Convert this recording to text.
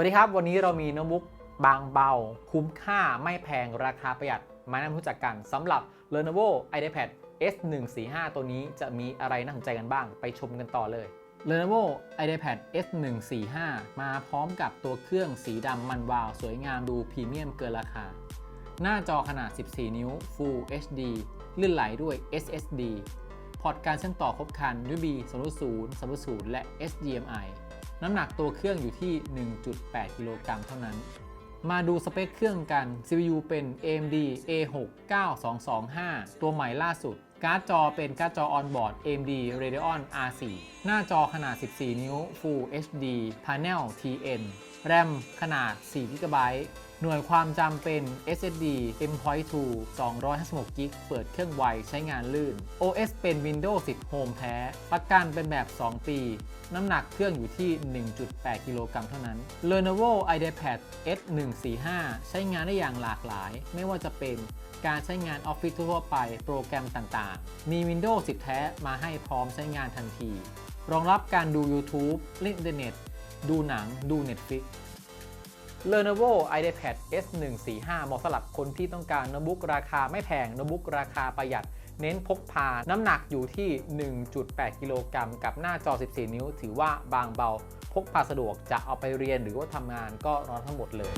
วัสดีครับ วันนี้เรามีโน้ตบุ๊กบางเบา คุ้มค่าไม่แพงราคาประหยัด มานำรู้จักกันสำหรับ Lenovo IdeaPad S145 ตัวนี้จะมีอะไรน่าสนใจกันบ้าง ไปชมกันต่อเลย Lenovo IdeaPad S145 มาพร้อมกับตัวเครื่องสีดำมันวาว สวยงามดูพรีเมียมเกินราคา หน้าจอขนาด 14 นิ้ว Full HD ลื่นไหลด้วย SSD พอร์ตการเชื่อมต่อครบครัน USB 2.0 3.0และ HDMI น้ำหนักตัวเครื่องอยู่ที่ 1.8 กิโลกรัมเท่านั้น มาดูสเปคเครื่องกัน CPU เป็น AMD A6 9225 ตัวใหม่ล่าสุด การ์ดจอเป็นการ์ดจอออนบอร์ด AMD Radeon R4 หน้าจอขนาด 14 นิ้ว Full HD Panel TN RAM ขนาด 4 GB หน่วยความจำเป็น SSD M.2 256 GB เปิดเครื่องไวใช้งานลื่น OS เป็น Windows 10 Home แท้ ประกันเป็นแบบ 2 ปี น้ำหนักเครื่องอยู่ที่ 1.8 กิโลกรัมเท่านั้น Lenovo IdeaPad S145 ใช้งานได้อย่างหลากหลาย ไม่ว่าจะเป็นการใช้งานออฟฟิศทั่วไป โปรแกรมต่างๆ มี Windows 10 แท้มาให้พร้อมใช้งานทันที รองรับการดู YouTube เล่นอินเทอร์เน็ต ดูหนัง ดู Netflix Lenovo IdeaPad S145 เหมาะสำหรับคนที่ต้องการโน้ตบุ๊กราคาไม่แพงโน้ตบุ๊กราคาประหยัด เน้นพกพา น้ำหนักอยู่ที่ 1.8 กิโลกรัมกับหน้าจอ 14 นิ้ว ถือว่าบางเบา พกพาสะดวกจะเอาไปเรียนหรือว่าทำงานก็รอนทั้งหมดเลย